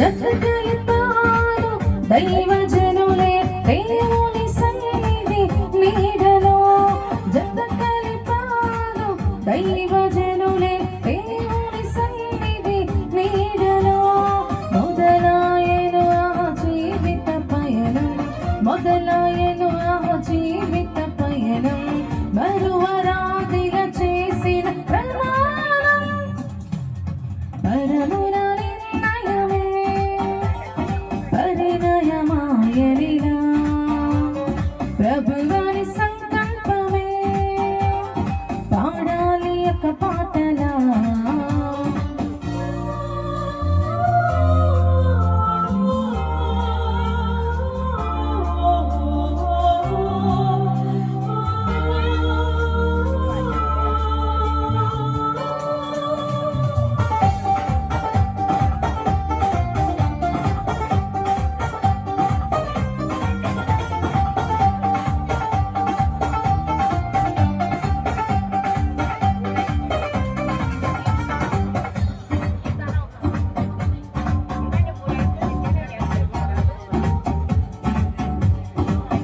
జగగలిపారు దైవజనులే దేవుని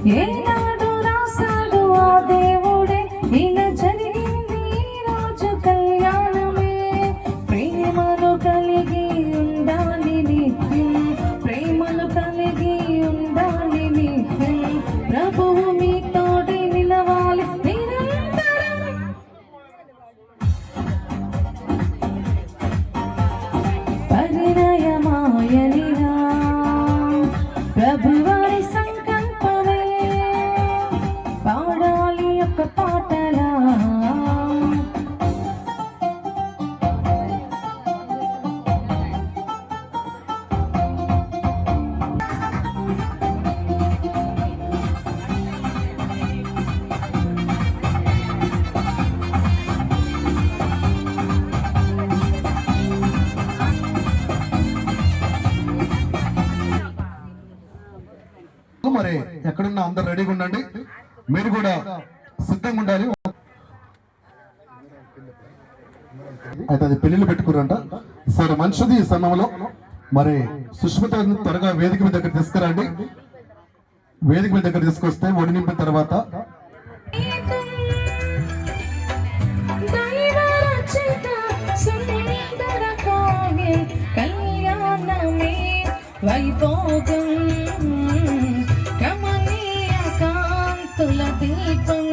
ఏనాడు రాసాడు ఆ దేవుడే? ఇలా జరిగింది ఈ రోజు కళ్యాణమే. ప్రేమను కలిగి ఉండాలి నిత్యం. ప్రేమను కలిగి ఉండాలి నిత్యం. ప్రభువు మీ తోడి నిలవాలి నిరంతరం. పరిణయమాయనిరా మరి ఎక్కడున్నా అందరు రెడీగా ఉండండి. మీరు కూడా సిద్ధంగా ఉండాలి. అయితే అది పెళ్ళిళ్ళు పెట్టుకురంట సరే మంచిది ఈ సమయంలో. మరి సుష్మిత త్వరగా వేదిక మీద దగ్గర తీసుకురండి. వేదిక మీద దగ్గర తీసుకొస్తే ఒడి నింపిన తర్వాత వైభోగం. തുള ദീപം